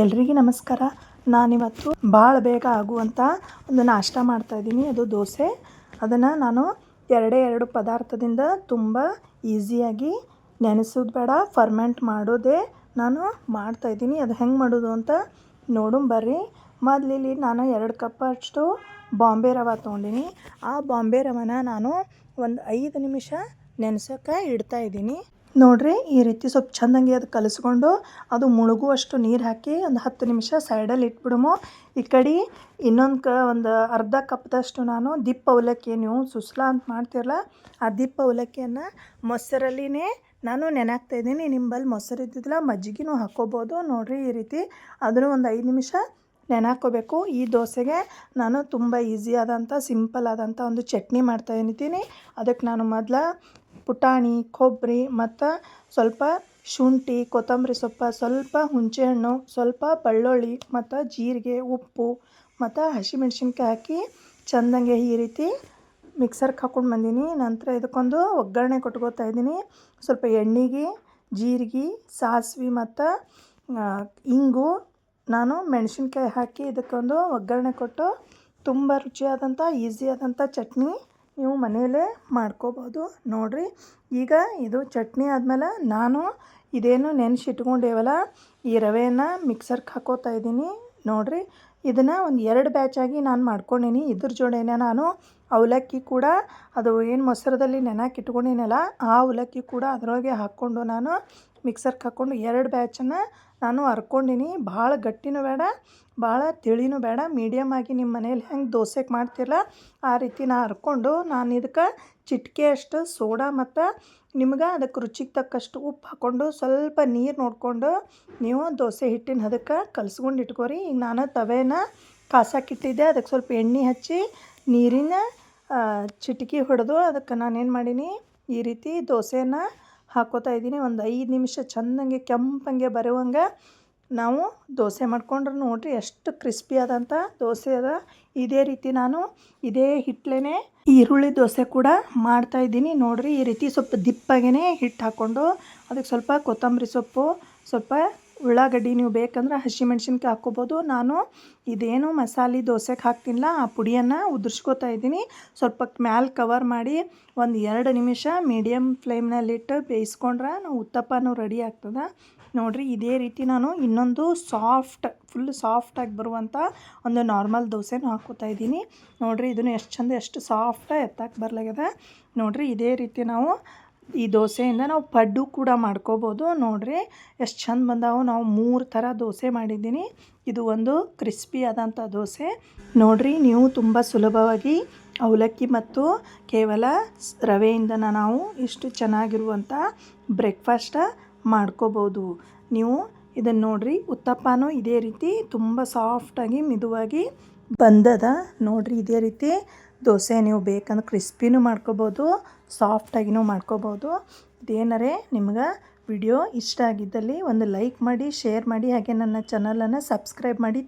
ಎಲ್ರಿಗೂ ನಮಸ್ಕಾರ. ನಾನಿವತ್ತು ಭಾಳ ಬೇಗ ಆಗುವಂಥ ಒಂದು ನಾಷ್ಟ ಮಾಡ್ತಾಯಿದ್ದೀನಿ ಅದು ದೋಸೆ. ಅದನ್ನು ನಾನು ಎರಡೇ ಎರಡು ಪದಾರ್ಥದಿಂದ ತುಂಬ ಈಸಿಯಾಗಿ ನೆನೆಸೋದು ಬೇಡ, ಫರ್ಮೆಂಟ್ ಮಾಡೋದೇ ನಾನು ಮಾಡ್ತಾಯಿದ್ದೀನಿ ಅದು ಹೆಂಗೆ ಮಾಡೋದು ಅಂತ ನೋಡು ಬರ್ರಿ. ಮೊದಲಿಲ್ಲಿ ನಾನು ಎರಡು ಕಪ್ ಅಷ್ಟು ಬಾಂಬೆ ರವೆ ತೊಗೊಂಡಿನಿ. ಆ ಬಾಂಬೆ ರವನ ನಾನು ಒಂದು ಐದು ನಿಮಿಷ ನೆನೆಸೋಕೆ ಇಡ್ತಾಯಿದ್ದೀನಿ ನೋಡಿರಿ ಈ ರೀತಿ ಸ್ವಲ್ಪ ಚೆಂದಂಗೆ ಅದು ಕಲಿಸ್ಕೊಂಡು ಅದು ಮುಳುಗುವಷ್ಟು ನೀರು ಹಾಕಿ ಒಂದು ಹತ್ತು ನಿಮಿಷ ಸೈಡಲ್ಲಿ ಇಟ್ಬಿಡಮು. ಈ ಕಡೆ ಇನ್ನೊಂದು ಕ ಒಂದು ಅರ್ಧ ಕಪ್ದಷ್ಟು ನಾನು ದಿಪ್ಪ ಅವಲಕ್ಕಿ ನೀವು ಸುಸ್ಲ ಅಂತ ಮಾಡ್ತಿರಲ್ಲ ಆ ದಿಪ್ಪ ಅವಲಕ್ಕಿಯನ್ನು ಮೊಸರಲ್ಲಿನೇ ನಾನು ನೆನಾಕ್ತಾಯಿದ್ದೀನಿ ನಿಂಬಲ್ಲಿ ಮೊಸರು ಇದ್ದಿದ್ದಿಲ್ಲ, ಮಜ್ಜಿಗೆನೂ ಹಾಕ್ಕೋಬೋದು ನೋಡಿರಿ ಈ ರೀತಿ ಅದನ್ನು ಒಂದು ಐದು ನಿಮಿಷ ನೆನಾಕೋಬೇಕು. ಈ ದೋಸೆಗೆ ನಾನು ತುಂಬ ಈಸಿ ಆದಂಥ ಸಿಂಪಲ್ ಆದಂಥ ಒಂದು ಚಟ್ನಿ ಮಾಡ್ತಾ ಇದ್ದೀನಿ. ಅದಕ್ಕೆ ನಾನು ಮೊದಲ ಪುಟಾಣಿ ಕೊಬ್ಬರಿ ಮತ್ತು ಸ್ವಲ್ಪ ಶುಂಠಿ, ಕೊತ್ತಂಬರಿ ಸೊಪ್ಪು, ಸ್ವಲ್ಪ ಹುಣಸೆಹಣ್ಣು ಸ್ವಲ್ಪ ಬೆಳ್ಳುಳ್ಳಿ ಮತ್ತು ಜೀರಿಗೆ, ಉಪ್ಪು ಮತ್ತು ಹಸಿಮೆಣ್ಸಿನ್ಕಾಯಿ ಹಾಕಿ ಚೆಂದಂಗೆ ಈ ರೀತಿ ಮಿಕ್ಸರ್ಗೆ ಹಾಕ್ಕೊಂಡು ಬಂದೀನಿ. ನಂತರ ಇದಕ್ಕೊಂದು ಒಗ್ಗರಣೆ ಕೊಟ್ಕೋತಾ ಇದ್ದೀನಿ. ಸ್ವಲ್ಪ ಎಣ್ಣೆಗೆ, ಜೀರಿಗೆ, ಸಾಸಿವೆ ಮತ್ತು ಇಂಗು ನಾನು ಮೆಣಸಿನ್ಕಾಯಿ ಹಾಕಿ ಇದಕ್ಕೊಂದು ಒಗ್ಗರಣೆ ಕೊಟ್ಟು ತುಂಬ ರುಚಿಯಾದಂಥ ಈಸಿಯಾದಂಥ ಚಟ್ನಿ ನೀವು ಮನೆಯಲ್ಲೇ ಮಾಡ್ಕೋಬೋದು. ನೋಡಿರಿ, ಈಗ ಇದು ಚಟ್ನಿ ಆದಮೇಲೆ ನಾನು ಇದೇನು ನೆನೆಸಿಟ್ಕೊಂಡೇವಲ್ಲ, ಈ ರವೆಯನ್ನು ಮಿಕ್ಸರ್ಗೆ ಹಾಕೋತಾ ಇದ್ದೀನಿ. ನೋಡಿರಿ, ಇದನ್ನು ಒಂದು ಎರಡು ಬ್ಯಾಚಾಗಿ ನಾನು ಮಾಡ್ಕೊಂಡೀನಿ. ಇದ್ರ ಜೋಡಿನೇ ನಾನು ಅವಲಕ್ಕಿ ಕೂಡ ಅದು ಏನು ಮೊಸರದಲ್ಲಿ ನೆನಕ್ಕೆ ಇಟ್ಕೊಂಡಿನಲ್ಲ, ಆ ಅವಲಕ್ಕಿ ಕೂಡ ಅದರೊಳಗೆ ಹಾಕ್ಕೊಂಡು ನಾನು ಮಿಕ್ಸರ್ಗೆ ಹಾಕ್ಕೊಂಡು ಎರಡು ಬ್ಯಾಚನ್ನು ನಾನು ಹರ್ಕೊಂಡಿನಿ ಭಾಳ ಗಟ್ಟಿನೂ ಬೇಡ, ಭಾಳ ತಿಳಿನೂ ಬೇಡ. ಮೀಡಿಯಮ್ ಆಗಿ ನಿಮ್ಮ ಮನೇಲಿ ಹೆಂಗೆ ದೋಸೆಗೆ ಮಾಡ್ತಿರಲ್ಲ ಆ ರೀತಿ ನಾ ಹರ್ಕೊಂಡು ನಾನು ಇದಕ್ಕೆ ಚಿಟಿಕೆಯಷ್ಟು ಸೋಡಾ ಮತ್ತು ನಿಮ್ಗೆ ಅದಕ್ಕೆ ರುಚಿಗೆ ತಕ್ಕಷ್ಟು ಉಪ್ಪು ಹಾಕ್ಕೊಂಡು ಸ್ವಲ್ಪ ನೀರು ನೋಡಿಕೊಂಡು ನೀವು ದೋಸೆ ಹಿಟ್ಟಿನ ಅದಕ್ಕೆ ಕಲ್ಸ್ಕೊಂಡು ಇಟ್ಕೋರಿ. ಈಗ ನಾನು ತವೆನ ಕಾಸಾಕಿಟ್ಟಿದ್ದೆ ಅದಕ್ಕೆ ಸ್ವಲ್ಪ ಎಣ್ಣೆ ಹಚ್ಚಿ ನೀರಿನ ಚಿಟಿಕೆ ಹೊಡೆದು ಅದಕ್ಕೆ ನಾನೇನು ಮಾಡೀನಿ, ಈ ರೀತಿ ದೋಸೆನ ಹಾಕೋತಾ ಇದ್ದೀನಿ. ಒಂದು ಐದು ನಿಮಿಷ ಚೆಂದಂಗೆ ಕೆಂಪಂಗೆ ಬರುವಂಗೆ ನಾವು ದೋಸೆ ಮಾಡ್ಕೊಂಡ್ರೆ ನೋಡ್ರಿ ಎಷ್ಟು ಕ್ರಿಸ್ಪಿ ಆದಂಥ ದೋಸೆ ಅದ. ಇದೇ ರೀತಿ ನಾನು ಇದೇ ಹಿಟ್ಲೇ ಈರುಳ್ಳಿ ದೋಸೆ ಕೂಡ ಮಾಡ್ತಾ ಇದ್ದೀನಿ. ನೋಡಿರಿ ಈ ರೀತಿ ಸ್ವಲ್ಪ ದಿಪ್ಪಾಗೇ ಹಿಟ್ಟು ಹಾಕ್ಕೊಂಡು ಅದಕ್ಕೆ ಸ್ವಲ್ಪ ಕೊತ್ತಂಬರಿ ಸೊಪ್ಪು, ಸ್ವಲ್ಪ ಉಳ್ಳಾಗಡ್ಡಿ ನೀವು ಬೇಕಂದ್ರೆ ಹಸಿಮೆಣ್ಸಿನ್ಕಾಯಿ ಹಾಕ್ಕೋಬೋದು. ನಾನು ಇದೇನು ಮಸಾಲೆ ದೋಸೆಗೆ ಹಾಕ್ತೀನಿಲ್ಲ ಆ ಪುಡಿಯನ್ನು ಉದುರ್ಸ್ಕೊತಾ ಇದ್ದೀನಿ. ಸ್ವಲ್ಪ ಮ್ಯಾಲೆ ಕವರ್ ಮಾಡಿ ಒಂದು ಎರಡು ನಿಮಿಷ ಮೀಡಿಯಮ್ ಫ್ಲೇಮ್ನಲ್ಲಿಟ್ಟು ಬೇಯಿಸ್ಕೊಂಡ್ರೆ ನಾವು ಉತ್ತಪ್ಪನೂ ರೆಡಿ ಆಗ್ತದೆ. ನೋಡಿರಿ, ಇದೇ ರೀತಿ ನಾನು ಇನ್ನೊಂದು ಸಾಫ್ಟ್ ಫುಲ್ ಸಾಫ್ಟಾಗಿ ಬರುವಂಥ ಒಂದು ನಾರ್ಮಲ್ ದೋಸೆನೂ ಹಾಕೋತಾ ಇದ್ದೀನಿ. ನೋಡಿರಿ, ಇದನ್ನು ಎಷ್ಟು ಚಂದ, ಎಷ್ಟು ಸಾಫ್ಟಾಗಿ ಎತ್ತಕ್ಕೆ ಬರ್ಲಾಗ್ಯದ. ನೋಡಿರಿ, ಇದೇ ರೀತಿ ನಾವು ಈ ದೋಸೆಯಿಂದ ನಾವು ಪಡ್ಡು ಕೂಡ ಮಾಡ್ಕೋಬೋದು. ನೋಡ್ರಿ, ಎಷ್ಟು ಚಂದ ಬಂದಾವು. ನಾವು ಮೂರು ಥರ ದೋಸೆ ಮಾಡಿದ್ದೀನಿ. ಇದು ಒಂದು ಕ್ರಿಸ್ಪಿ ಆದಂಥ ದೋಸೆ. ನೋಡ್ರಿ, ನೀವು ತುಂಬ ಸುಲಭವಾಗಿ ಅವಲಕ್ಕಿ ಮತ್ತು ಕೇವಲ ರವೆಯಿಂದ ನಾವು ಇಷ್ಟು ಚೆನ್ನಾಗಿರುವಂಥ ಬ್ರೇಕ್ಫಾಸ್ಟ ಮಾಡ್ಕೋಬೋದು. ನೀವು ಇದನ್ನು ನೋಡ್ರಿ, ಉತ್ತಪ್ಪನೂ ಇದೇ ರೀತಿ ತುಂಬ ಸಾಫ್ಟಾಗಿ ಮಿದುವಾಗಿ ಬಂದದ. ನೋಡ್ರಿ ಇದೇ ರೀತಿ ದೋಸೆ ನೀವು ಬೇಕಂದ್ರೆ ಕ್ರಿಸ್ಪಿನೂ ಮಾಡ್ಕೋಬೋದು ಸಾಫ್ಟಾಗಿನೂ ಮಾಡ್ಕೋಬೋದು. ಇದೇನರೇ, ನಿಮ್ಗೆ ವಿಡಿಯೋ ಇಷ್ಟ ಆಗಿದ್ದಲ್ಲಿ ಒಂದು ಲೈಕ್ ಮಾಡಿ ಶೇರ್ ಮಾಡಿ, ಹಾಗೆ ನನ್ನ ಚಾನಲನ್ನು ಸಬ್ಸ್ಕ್ರೈಬ್ ಮಾಡಿ.